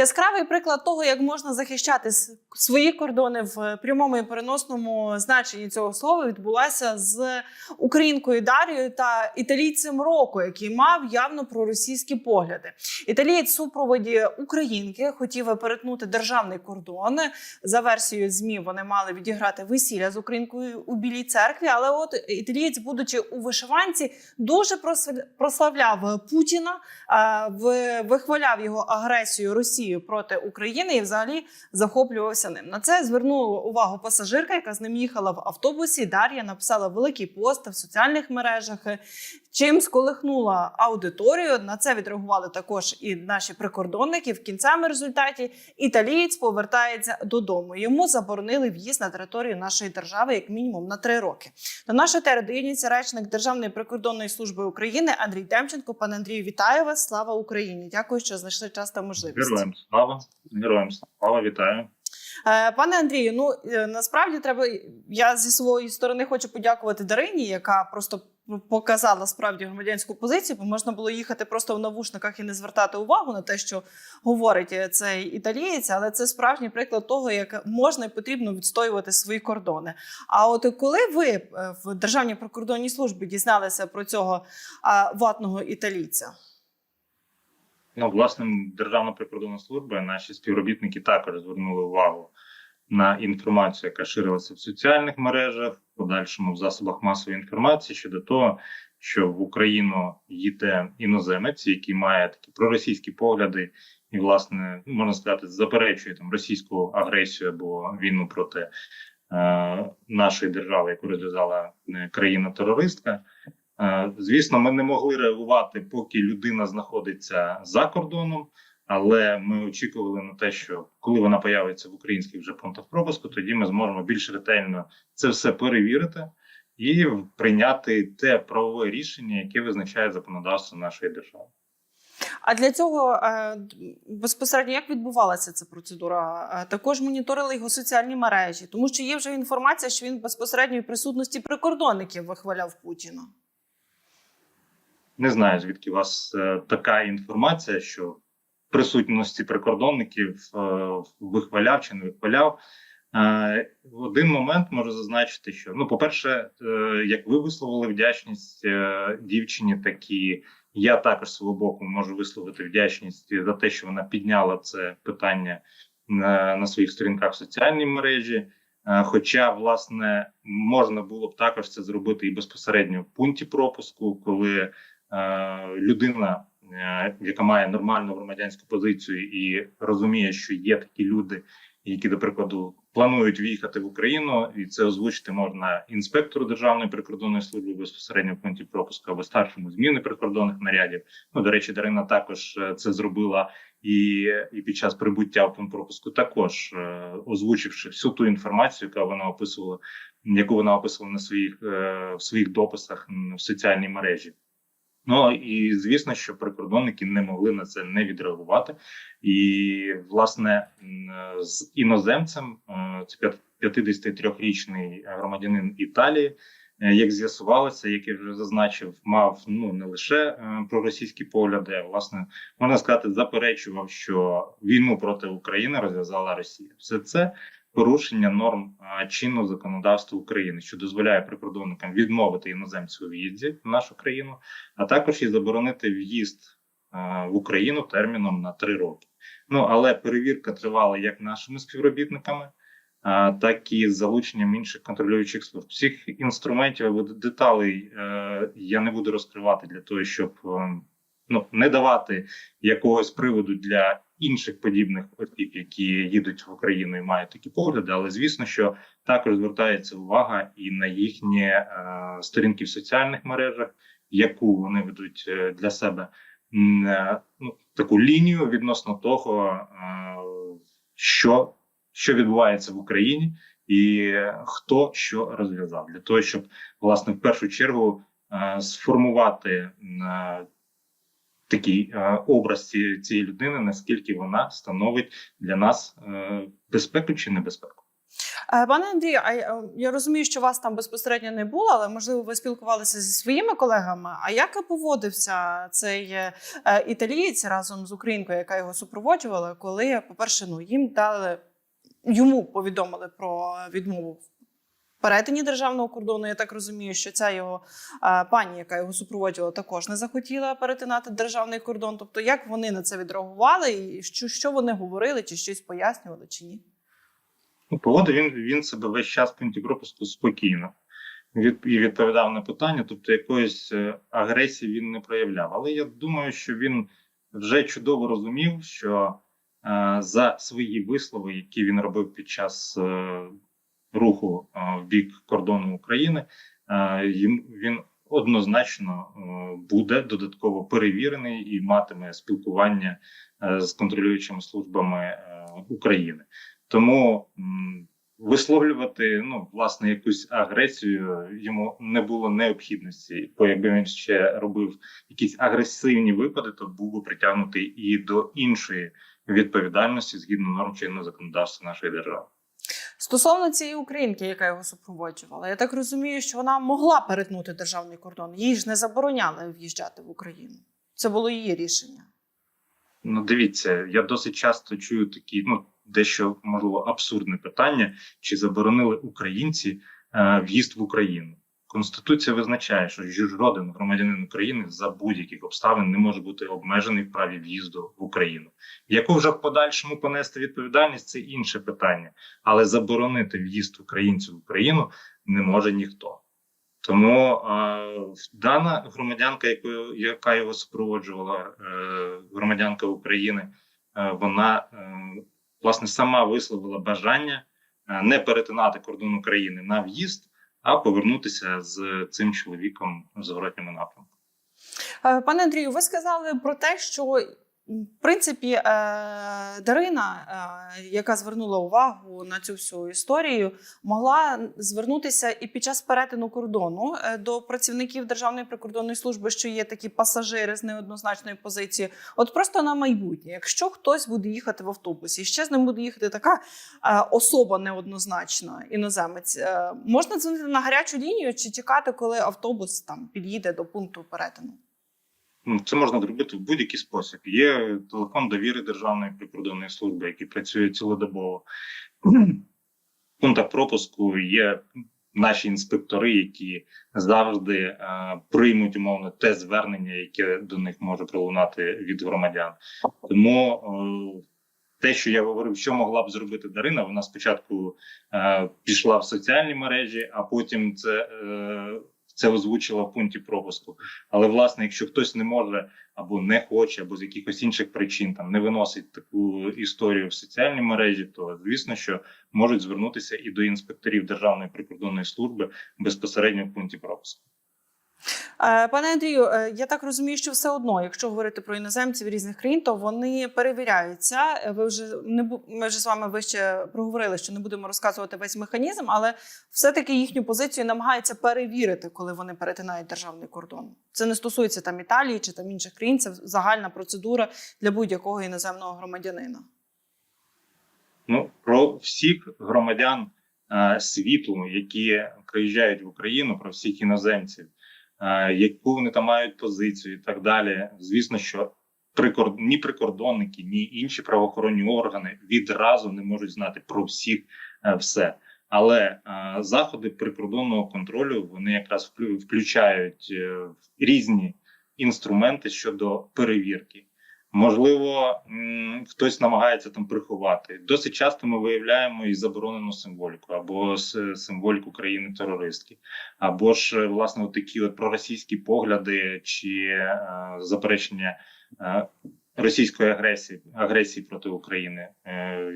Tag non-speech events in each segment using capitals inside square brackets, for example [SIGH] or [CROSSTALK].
Яскравий приклад того, як можна захищати свої кордони в прямому і переносному значенні цього слова, відбулася з українкою Дарією та італійцем Роко, який мав явно проросійські погляди. Італієць супроводі українки хотів перетнути державний кордон. За версією змі вони мали відіграти весілля з українкою у Білій церкві. Але от італієць, будучи у вишиванці, дуже прославляв Путіна, вихваляв його агресію Росії проти України і взагалі захоплювався ним. На це звернула увагу пасажирка, яка з ним їхала в автобусі. Дар'я написала великий пост в соціальних мережах, е, чим сколихнула аудиторію. На це відреагували також і наші прикордонники. В кінцевому результаті італієць повертається додому. Йому заборонили в'їзд на територію нашої держави як мінімум на три роки. До нашої тери речник Державної прикордонної служби України Андрій Демченко. Пане Андрію, вітаю вас! Слава Україні! Дякую, що знайшли час та можливість. Героям слава, героям слава, вітаю. Е, Пане Андрію, ну е, насправді треба. Я зі своєї сторони хочу подякувати Дарині, яка просто показала справді громадянську позицію, бо можна було їхати просто в навушниках і не звертати увагу на те, що говорить е, цей італієць, але це справжній приклад того, як можна і потрібно відстоювати свої кордони. А от коли ви в Державній прикордонній службі дізналися про цього ватного італійця? Ну, власне, Державна прикордонна служба, наші співробітники також звернули увагу на інформацію, яка ширилася в соціальних мережах, в подальшому в засобах масової інформації щодо того, що в Україну їде іноземець, який має такі проросійські погляди, і, власне, можна сказати, заперечує там російську агресію або війну проти е, нашої держави, яку розв'язала е, країна-терористка. Е, Звісно, ми не могли реагувати, поки людина знаходиться за кордоном, але ми очікували на те, що коли вона появиться в українських вже пунктах пропуску, тоді ми зможемо більш ретельно це все перевірити і прийняти те правове рішення, яке визначає законодавство нашої держави. А для цього е, безпосередньо як відбувалася ця процедура? Е, Також моніторили його соціальні мережі, тому що є вже інформація, що він безпосередньо присутності прикордонників вихваляв Путіна. Не знаю, звідки у вас е, така інформація, що присутності прикордонників е, вихваляв чи не вихваляв. Е, в один момент можу зазначити, що ну, по-перше, е, як ви висловили вдячність е, дівчині, так і я також свого боку можу висловити вдячність за те, що вона підняла це питання на, на своїх сторінках в соціальній мережі. Е, Хоча, власне, можна було б також це зробити і безпосередньо в пункті пропуску, коли е, людина, е, яка має нормальну громадянську позицію і розуміє, що є такі люди, які, до прикладу, планують в'їхати в Україну, і це озвучити можна інспектору Державної прикордонної служби безпосередньо в пункті пропуску або старшому зміни прикордонних нарядів. Ну, до речі, Дарина також е, це зробила і, і під час прибуття в пункт пропуску, також е, озвучивши всю ту інформацію, яку вона описувала, яку вона описувала на своїх е, в своїх дописах в соціальній мережі. Ну і звісно, що прикордонники не могли на це не відреагувати. І власне з іноземцем, е, це 53-річний громадянин Італії, е, як з'ясувалося, як я вже зазначив, мав ну не лише е, проросійські погляди, а власне можна сказати, заперечував, що війну проти України розв'язала Росія. Все це порушення норм чинного законодавства України, що дозволяє прикордонникам відмовити іноземцю у в'їзді в нашу країну, а також і заборонити в'їзд в Україну терміном на три роки. Ну але перевірка тривала як нашими співробітниками. Так і з залученням інших контролюючих служб. Всіх інструментів або деталей е, я не буду розкривати для того, щоб е, ну не давати якогось приводу для інших подібних осіб, які їдуть в Україну і мають такі погляди. Але звісно, що також звертається увага і на їхні е, сторінки в соціальних мережах, яку вони ведуть е, для себе е, ну, таку лінію відносно того, е, що, що відбувається в Україні. І хто що розв'язав для того, щоб власне в першу чергу е, сформувати е, такий е, образ цієї, людини, наскільки вона становить для нас е, безпеку чи небезпеку. Е, Пане Андрію, а я- розумію, що вас там безпосередньо не було, але можливо ви спілкувалися зі своїми колегами. А як поводився цей італієць разом з українкою, яка його супроводжувала, коли, по-перше, ну їм дали йому повідомили про відмову перетині державного кордону. Я так розумію, що ця його е, пані, яка його супроводжувала, також не захотіла перетинати державний кордон. Тобто, як вони на це відреагували, і що, що вони говорили, чи щось пояснювали, чи ні? Ну, поводив він, він себе весь час пропуску спокійно від, і відповідав на питання, тобто якоїсь е, агресії він не проявляв. Але я думаю, що він вже чудово розумів, що е, за свої вислови, які він робив під час е, руху в бік кордону України, їм він однозначно е, буде додатково перевірений і матиме спілкування е, з контролюючими службами е, України. Тому висловлювати ну власне якусь агресію йому не було необхідності. Бо якби він ще робив якісь агресивні випади, то був би притягнутий і до іншої відповідальності згідно норм чинного законодавства нашої держави. Стосовно цієї українки, яка його супроводжувала, я так розумію, що вона могла перетнути державний кордон. Їй ж не забороняли в'їжджати в Україну. Це було її рішення. Ну, дивіться, я досить часто чую такі, ну дещо можливо абсурдне питання: чи заборонили українці е, в'їзд в Україну? Конституція визначає, що жоден громадянин України за будь-яких обставин не може бути обмежений в праві в'їзду в Україну. Яку вже в подальшому понести відповідальність, це інше питання, але заборонити в'їзд українців в Україну не може ніхто. Тому е, дана громадянка, якою яка його супроводжувала, е, громадянка України, е, вона е, власне сама висловила бажання е, не перетинати кордон України на в'їзд, а повернутися з цим чоловіком в зворотньому напрямку. Е, Пане Андрію, ви сказали про те, що в принципі е, Дарина, е, яка звернула увагу на цю всю історію, могла звернутися і під час перетину кордону е, до працівників Державної прикордонної служби, що є такі пасажири з неоднозначною позицією. От просто на майбутнє, якщо хтось буде їхати в автобусі, ще з ним буде їхати така особа неоднозначна, іноземець, можна дзвонити на гарячу лінію чи чекати, коли автобус там під'їде до пункту перетину? Ну, Це можна зробити в будь-який спосіб. Є телефон довіри Державної прикордонної служби, який працює цілодобово. [CLEARS THROAT] В пунктах пропуску є наші інспектори, які завжди е, приймуть умовно те звернення, яке до них може пролунати від громадян. Тому е, те, що я говорив, що могла б зробити Дарина, вона спочатку е, пішла в соціальні мережі, а потім це. Е, це озвучила в пункті пропуску. Але власне, якщо хтось не може або не хоче, або з якихось інших причин там не виносить таку історію в соціальні мережі, то звісно, що можуть звернутися і до інспекторів Державної прикордонної служби безпосередньо в пункті пропуску. Е, Пане Андрію, е, я так розумію, що все одно, якщо говорити про іноземців різних країн, то вони перевіряються. Е, Ви вже не ми вже з вами вище проговорили, що не будемо розказувати весь механізм, але все-таки їхню позицію намагаються перевірити, коли вони перетинають державний кордон. Це не стосується там Італії чи там інших країн. Це загальна процедура для будь-якого іноземного громадянина. Ну про всіх громадян світу, які приїжджають в Україну, про всіх іноземців, яку вони там мають позицію, і так далі. Звісно, що прикор... ні прикордонники, ні інші правоохоронні органи відразу не можуть знати про всіх е, все. Але а, заходи прикордонного контролю вони якраз включають е, різні інструменти щодо перевірки. Можливо, хтось намагається там приховати. Досить часто ми виявляємо і заборонену символіку, або символіку країни-терористки, або ж е, власне такі от проросійські погляди чи е, заперечення е, російської агресії агресії проти України е,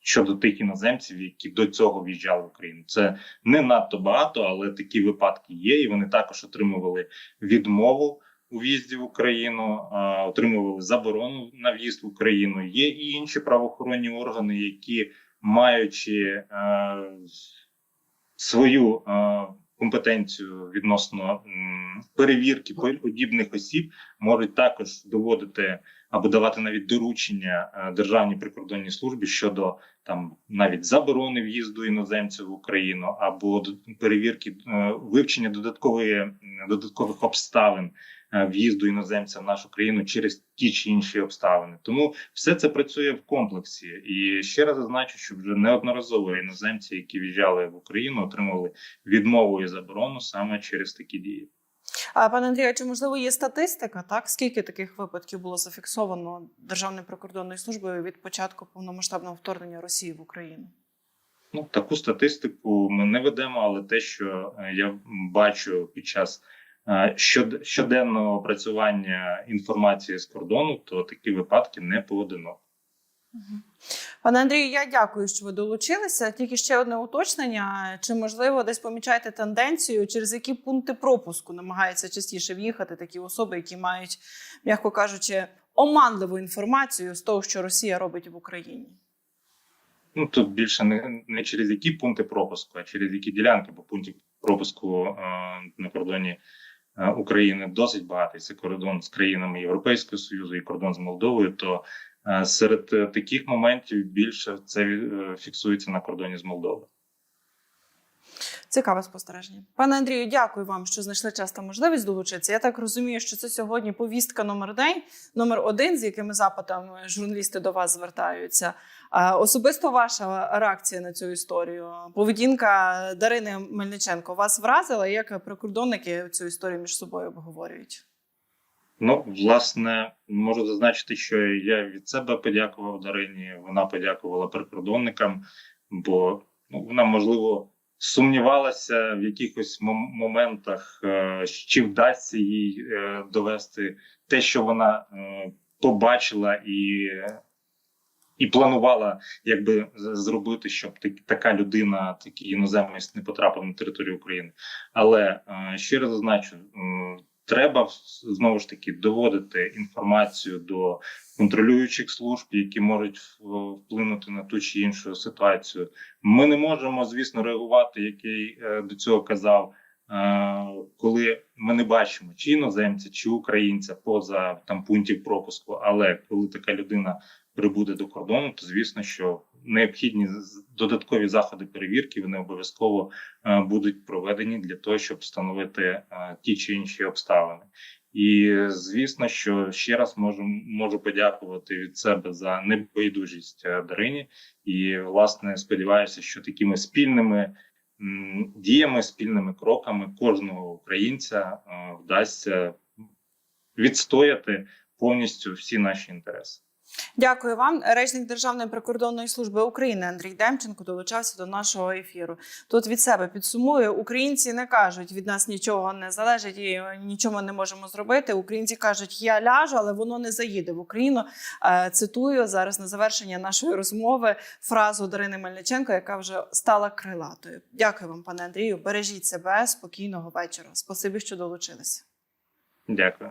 щодо тих іноземців, які до цього в'їжджали в Україну. Це не надто багато, але такі випадки є, і вони також отримували відмову у в'їзді в Україну, а, отримували заборону на в'їзд в Україну. Є і інші правоохоронні органи, які маючи свою компетенцію відносно м, перевірки подібних осіб, можуть також доводити або давати навіть доручення державній прикордонній службі щодо там навіть заборони в'їзду іноземців в Україну або перевірки е, вивчення додаткової додаткових обставин в'їзду іноземця в нашу країну через ті чи інші обставини. Тому все це працює в комплексі. І ще раз зазначу, що вже неодноразово іноземці, які в'їжджали в Україну, отримували відмову і заборону саме через такі дії. А пане Андрію, чи можливо є статистика? Так скільки таких випадків було зафіксовано Державною прикордонною службою від початку повномасштабного вторгнення Росії в Україну? Ну таку статистику ми не ведемо, але те, що е, я бачу під час е, щоденного опрацювання інформації з кордону, то такі випадки не поодинокі. Пане Андрію, я дякую, що ви долучилися. Тільки ще одне уточнення: чи можливо десь помічаєте тенденцію, через які пункти пропуску намагаються частіше в'їхати такі особи, які мають, м'яко кажучи, оманливу інформацію з того, що Росія робить в Україні? Ну тут більше не, не через які пункти пропуску, а через які ділянки, бо пунктів пропуску е, на кордоні е, України досить багатий. Це кордон з країнами Європейського Союзу і кордон з Молдовою. То е, серед е, таких моментів більше це е, фіксується на кордоні з Молдовою. Цікаве спостереження. Пане Андрію, дякую вам, що знайшли час та можливість долучитися. Я так розумію, що це сьогодні повістка номер день, номер один, з якими запитами журналісти до вас звертаються. Особисто ваша реакція на цю історію. Поведінка Дарини Мельниченко вас вразила, як прикордонники цю історію між собою обговорюють? Ну, власне, можу зазначити, що я від себе подякував Дарині. Вона подякувала прикордонникам, бо ну, вона можливо сумнівалася в якихось мом- моментах, е, чи вдасться їй е, довести те, що вона е, побачила і. І планувала якби зробити, щоб так- така людина, такий іноземець не потрапив на територію України. Але ще раз зазначу, треба знову ж таки доводити інформацію до контролюючих служб, які можуть вплинути на ту чи іншу ситуацію. Ми не можемо, звісно, реагувати, як я е, до цього казав. е, Коли ми не бачимо чи іноземця, чи українця поза там пунктів пропуску, але коли така людина прибуде до кордону, то звісно, що необхідні додаткові заходи перевірки вони обов'язково е, будуть проведені для того, щоб встановити е, ті чи інші обставини. І звісно, що ще раз можу можу подякувати від себе за небайдужість е, Дарині. І власне сподіваюся, що такими спільними діями, спільними кроками кожного українця вдасться відстояти повністю всі наші інтереси. Дякую вам. Речник Державної прикордонної служби України Андрій Демченко долучався до нашого ефіру. Тут від себе підсумую: українці не кажуть, від нас нічого не залежить і нічого не можемо зробити. Українці кажуть, я ляжу, але воно не заїде в Україну. Е, Цитую зараз на завершення нашої розмови фразу Дарини Мельниченко, яка вже стала крилатою. Дякую вам, пане Андрію. Бережіть себе, спокійного вечора. Спасибі, що долучилися. Дякую.